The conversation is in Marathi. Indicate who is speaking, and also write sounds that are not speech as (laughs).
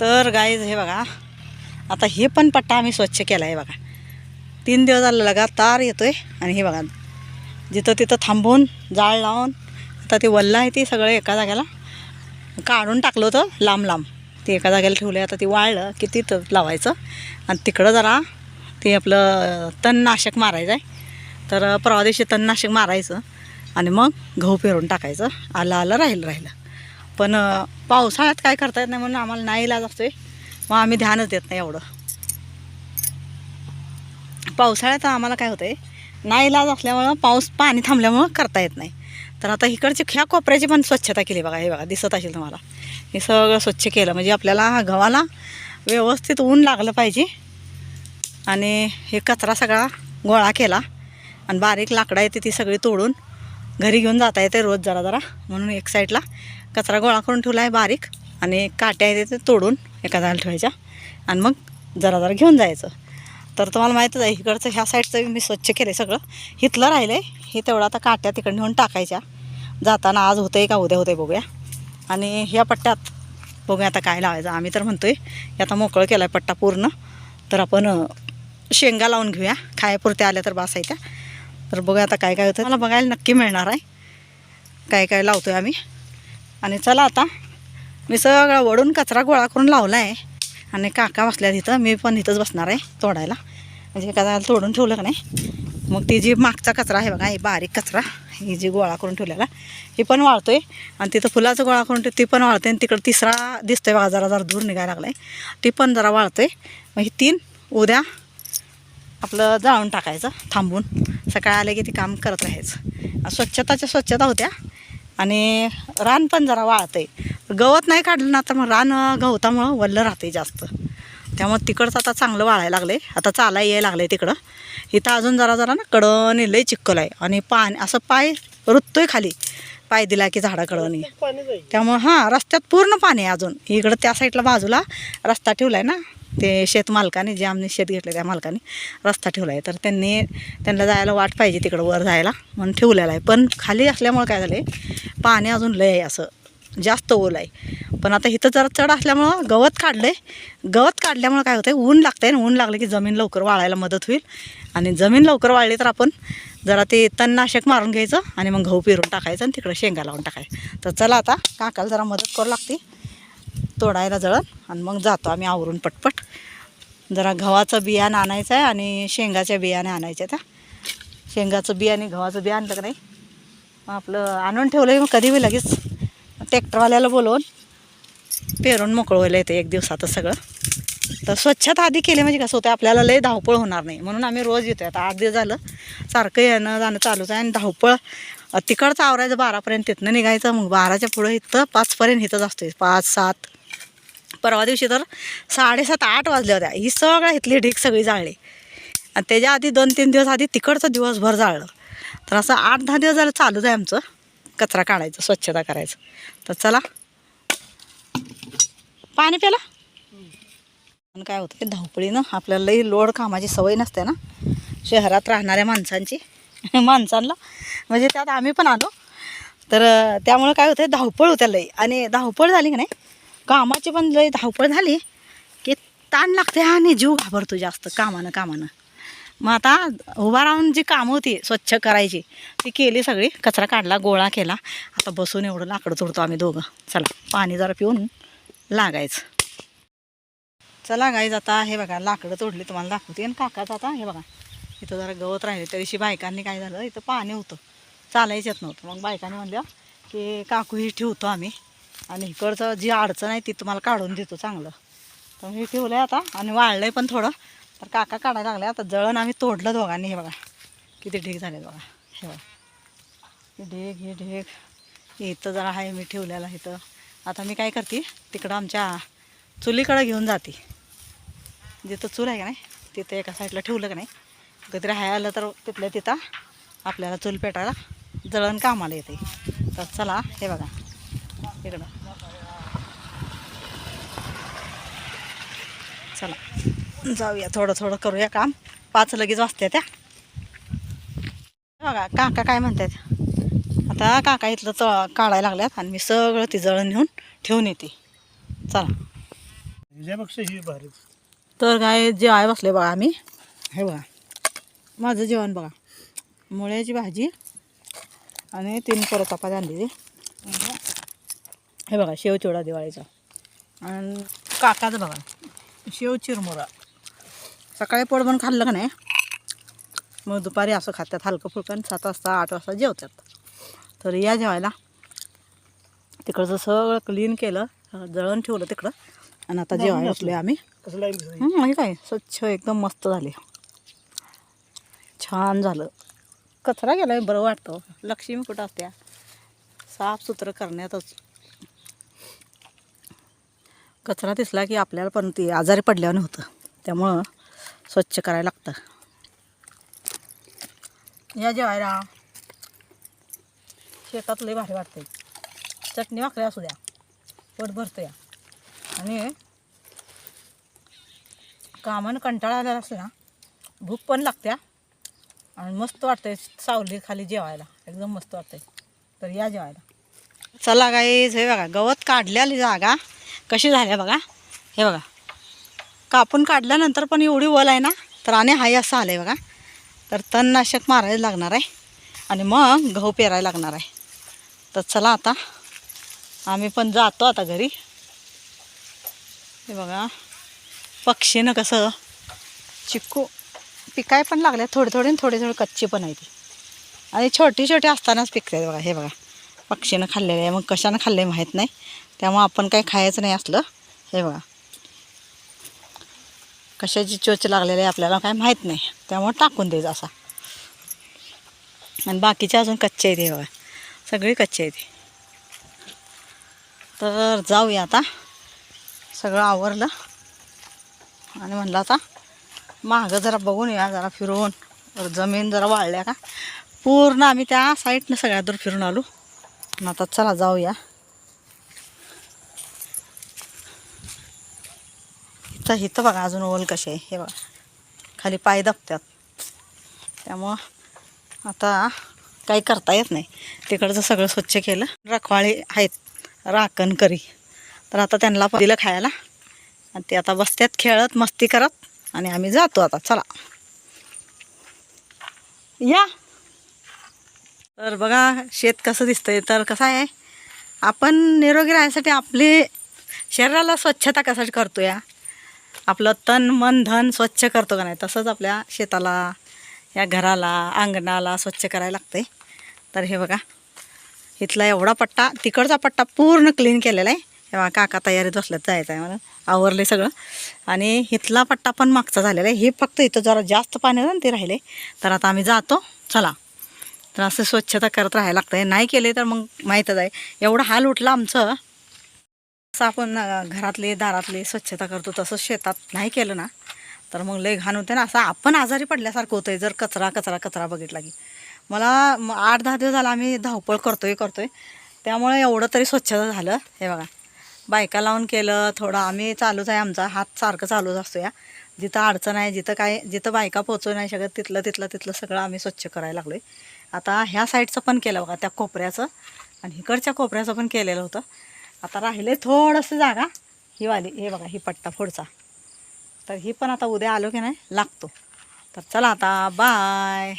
Speaker 1: तर गाईज हे बघा. आता हे पण पट्टा आम्ही स्वच्छ केला आहे बघा. तीन दिवस झालं लगातार आहे आणि हे बघा जिथं तिथं थांबून जाळ लावून आता ते वल्ला आहे ते सगळं एका जागेला काढून टाकलं होतं लांब लांब. ते एका जागेला ठेवलं आता ते वाळलं की तिथं लावायचं. आणि तिकडं जरा ते आपलं तणनाशक मारायचं आहे. तर परवा दिवशी तणनाशक मारायचं. आणि मग गहू पेरून टाकायचं. आलं आलं राहिलं राहिलं. पण पावसाळ्यात काय करता येत नाही म्हणून आम्हाला नाही इलाज असतोय. मग आम्ही ध्यानच देत नाही एवढं. पावसाळ्यात आम्हाला काय होतंय नाही इलाज असल्यामुळं पाऊस पाणी थांबल्यामुळं करता येत नाही. तर आता इकडची ह्या कोपऱ्याची पण स्वच्छता केली बघा हे बघा दिसत असेल तुम्हाला. हे सगळं स्वच्छ केलं म्हणजे आपल्याला गव्हाला व्यवस्थित ऊन लागलं पाहिजे. आणि हे कचरा सगळा गोळा केला. आणि बारीक लाकडं येते ती सगळी तोडून घरी घेऊन जाता येते रोज जरा जरा म्हणून एक साईडला कचरा गोळा करून ठेवला आहे बारीक आणि काट्या आहेत ते तोडून एका जागा ठेवायच्या. आणि मग जरा जरा घेऊन जायचं. तर तुम्हाला माहीतच आहे इकडचं ह्या साईडचं मी स्वच्छ केलं आहे सगळं. हिथलं राहिलं आहे हे तेवढं आता काट्या तिकडे नेऊन टाकायच्या. जाताना आज होतं आहे का उद्या होतं आहे बघूया. आणि ह्या पट्ट्यात बघूया आता काय लावायचं. आम्ही तर म्हणतो आहे आता मोकळं केलं आहे पट्टा पूर्ण. तर आपण शेंगा लावून घेऊया. खायापुरत्या आल्या तर बास तर बघूया आता काय काय होतं मला बघायला नक्की मिळणार आहे. काय काय लावतो आहे आम्ही. आणि चला आता. मी सगळं वडून कचरा गोळा करून लावला आहे आणि काका बसल्या तिथं मी पण इथंच बसणार आहे तोडायला. म्हणजे एका जायला तोडून ठेवलं का नाही? मग ती जी मागचा कचरा आहे बघा ही बारीक कचरा ही जी गोळा करून ठेवलेला ही पण वाळतो आहे आणि तिथं फुलाचं गोळा करून ठेव ती पण वाळते आणि तिकडं तिसरा दिसतोय बघा जरा जरा दूर निघायला लागलाय. ती पण जरा वाळतोय. मग ही तीन उद्या आपलं जाळून टाकायचं थांबून. सकाळी आले की ते काम करत राहायचं. स्वच्छताच्या स्वच्छता होत्या. आणि रान पण जरा वाळतंय. गवत नाही काढलं ना तर मग रान गवतामुळं वल्लं राहते जास्त. त्यामुळे तिकडचं आता चांगलं वाळायला लागले आता चालाय यायला लागले तिकडं. इथं अजून जरा जरा ना कडण लय चिक्कल आहे. आणि पाणी असं पाय रुततोय खाली. पाय दिला की झाडाकडं त्यामुळं हां रस्त्यात पूर्ण पाणी आहे अजून. इकडं त्या साईडला बाजूला रस्ता ठेवला आहे ना. ते शेत मालकाने जे आम्ही शेत घेतलं त्या मालकाने रस्ता ठेवला आहे. तर त्यांनी त्यांना जायला वाट पाहिजे तिकडं वर जायला म्हणून ठेवलेला आहे. पण खाली असल्यामुळं काय झालं आहे पाणी अजून लय आहे असं. जास्त ओल आहे. पण आता इथं जरा चढ असल्यामुळं गवत काढलं आहे गवत काढल्यामुळं काय होतं ऊन लागतं आहे ऊन लागलं की जमीन लवकर वाळायला मदत होईल. आणि जमीन लवकर वाळली तर आपण जरा ते तणनाशक मारून घ्यायचं आणि मग गहू पेरून टाकायचं आणि तिकडं शेंगा लावून टाकायचं तर चला आता काकाला जरा मदत करू लागते. तोडायला जळण. आणि मग जातो आम्ही आवरून पटपट. जरा गव्हाचं बियाणं आणायचं आहे आणि शेंगाच्या बियाणे आणायच्या त्या शेंगाचं बियाणे गव्हाचं बिया आणलं का नाही? मग आपलं आणून ठेवलं आहे मग कधी बी लगेच. ट्रॅक्टरवाल्याला बोलवून. पेरून मोकळं व्हायला येतं एक दिवसातच सगळं. तर स्वच्छता आधी केली म्हणजे कसं होतं आपल्याला लय धावपळ होणार नाही. म्हणून आम्ही रोज येतो आता आठ दिवस झालं सारखं येणं जाणं चालूच आहे आणि धावपळ तिकडचं आवरायचं बारापर्यंत तिथनं निघायचं मग बाराच्या पुढं इथं पाचपर्यंत इथंच असते पाच सात. परवा दिवशी तर साडेसात आठ वाजल्या होत्या. ही सगळं इथली ढीक सगळी जाळली. आणि त्याच्या आधी दोन तीन दिवस आधी तिकडचं दिवसभर जाळलं. तर असं आठ दहा दिवस झालं चालूच आहे आमचं. कचरा काढायचं स्वच्छता करायचं. तर चला. पाणी प्याला पण काय होतं की धावपळीनं आपल्याला लई लोड कामाची सवय नसते ना. शहरात राहणाऱ्या माणसांची. (laughs) माणसांना. म्हणजे त्यात आम्ही पण आलो. तर त्यामुळं काय होतं धावपळ होत्या लई. आणि धावपळ झाली की नाही? कामाची पण लई धावपळ झाली की ताण लागते आणि जीव घाबरतो जास्त कामानं कामानं. मग आता उभा राहून जी कामं होती स्वच्छ करायची ती केली सगळी. कचरा काढला गोळा केला. आता बसून एवढं लाकडं तोडतो आम्ही दोघं. चला पाणी जरा पिऊन लागायचं. चला गाईज आता हे बघा लाकडं तोडली तुम्हाला दाखवते. आणि काकाच आता हे बघा. इथं जरा गवत राहिले त्या दिवशी बायकांनी काय झालं इथं पाणी होतं. चालायचं येत नव्हतं. मग बायकांनी म्हणलं की काकू ही ठेवतो आम्ही. आणि इकडचं जी अडचण आहे ती तुम्हाला काढून देतो चांगलं. तर हे ठेवलं आहे आता आणि वाळलं आहे पण थोडं. तर काका काढायला लागले. आता जळण आम्ही तोडलं दोघांनी हे बघा. किती ढीग झाले बघा. हे बघा. हे ढेग हे ढेग. इथं जरा आहे मी ठेवलेला इथं. आता मी काय करते तिकडं आमच्या चुलीकडं घेऊन जाते. जिथं चूल आहे का नाही तिथं एका साईडला ठेवलं का नाही कधी राहायला आलं तर तिथल्या तिथं आपल्याला चूल पेटायला जळण कामाला येते. तर चला हे बघा. इकडं. चला. जाऊया थोडं थोडं करूया काम. पाच लगेच वाजते त्या. बघा काका काय म्हणतात आता काका इथलं च काढायला लागल्यात आणि मी सगळं ती जळण नेऊन ठेवून येते. चला. तर काय जेवाय बसले बघा आम्ही. हे बघा. माझं जेवण बघा. मुळ्याची भाजी आणि तीन परत चपाती आणलेली हे बघा शेव चिवडा दिवाळीचा. आणि काकाचं बघा शेव चिरमुरा. सकाळी पोटभरून खाल्लं का नाही? मग दुपारी असं खातात हलकं फुलकं आणि सात वाजता आठ वाजता जेवतात. तर या जेवायला. तिकडचं सगळं क्लीन केलं जळण ठेवलं तिकडं. आणि आता जेवायला बसलोय आम्ही.
Speaker 2: कसं
Speaker 1: हे काय स्वच्छ एकदम मस्त झाले. छान झालं. कचरा गेलाय बरं वाटतं. लक्ष्मी कुठं असत्या? साफसुथरं करण्यातच. कचरा दिसला की आपल्याला पण ती आजारी पडल्यानं होतं. त्यामुळं स्वच्छ करायला लागतं. या जेवायला. शेतात लय भारी वाटते चटणी भाकरी असू द्या पोट भरतो या आणि कामानं कंटाळा आलेला असला ना भूक पण लागत्या. आणि मस्त वाटतंय सावली खाली जेवायला. एकदम मस्त वाटतंय. तर या जेवायला. चला गाईज हे बघा गवत काढलेली जागा. कशी झाल्या बघा? हे बघा. कापून काढल्यानंतर पण एवढी वल आहे ना तर आणि हाय असं आलं आहे बघा. तर तणनाशक मारायला लागणार आहे. आणि मग गहू पेरायला लागणार आहे. तर चला आता आम्ही पण जातो आता घरी. हे बघा. पक्षीनं कसं चिक्कू पिकाय पण लागले थोडे थोडे थोडे थोडे कच्चे पण आहे ती आणि छोटे छोटे असतानाच पिकते बघा हे बघा. पक्षीनं खाल्लेले आहे. मग कशानं खाल्ले माहीत नाही. त्यामुळं आपण काही खायचं नाही असलं. हे बघा. कशाची चोच लागलेली आहे आपल्याला काय माहीत नाही. त्यामुळं टाकून द्यायचं असा. आणि बाकीचे अजून कच्चे आहेत हे बघा. सगळी कच्चे आहेत. तर जाऊया आता. सगळं आवरलं. आणि म्हणलं आता मागं जरा बघून या जरा फिरून जमीन जरा वाळल्या का? पूर्ण आम्ही त्या साईडनं सगळ्या दूर फिरून आलो. आता चला जाऊया. इथं इथं बघा अजून ओल कसे आहे. हे बघा. खाली पाय दबतात त्यामुळं आता काही करता येत नाही. तिकडचं सगळं स्वच्छ केलं. रखवाळे आहेत. राखण करी तर आता त्यांना दिलं खायला. आणि ते आता बसत्यात खेळत मस्ती करत. आणि आम्ही जातो आता चला. या. तर बघा शेत कसं दिसतंय तर कसं आहे आपण निरोगी राहण्यासाठी आपले शरीराला स्वच्छता कशासाठी करतो या? आपलं तन मन धन स्वच्छ करतो का नाही? तसंच आपल्या शेताला या घराला अंगणाला स्वच्छ करायला लागते तर हे बघा इथला एवढा पट्टा तिकडचा पट्टा पूर्ण क्लीन केलेला आहे. हे काका तयारीत बसल्यात जायचं आहे मला आवरले सगळं. आणि इथला पट्टा पण मागचा झालेला आहे. हे फक्त इथं जरा जास्त पाणी आहे ना ते राहिले. तर आता आम्ही जातो. चला. तर असं स्वच्छता करत राहायला लागतं हे नाही केले तर मग माहीतच आहे. एवढं हाल उठला आमचं. असं आपण घरातले दारातले स्वच्छता करतो तसं शेतात. नाही केलं ना तर मग लय घाण होते ना. असं आपण आजारी पडल्यासारखं होतं आहे जर कचरा कचरा कचरा बघितला की. मला आठ दहा दिवस झाला आम्ही धावपळ करतोय करतोय. त्यामुळे एवढं तरी स्वच्छता झालं. हे बघा. बायका लावून केलं थोडं आम्ही चालूच आहे आमचा हात सारखं चालूच असतो या. जिथं अडचण आहे जिथं काय जिथं बायका पोचू नाही शकत तिथलं तिथलं तिथलं सगळं आम्ही स्वच्छ करायला लागलो आहे आता ह्या साईडचं पण केलं बघा त्या कोपऱ्याचं. आणि इकडच्या कोपऱ्याचं पण केलेलं होतं. आता राहिले थोडंसं जागा. ही वाली हे बघा ही पट्टा पुढचा. तर ही पण आता उद्या आलो की नाही लागतो. तर चला आता बाय.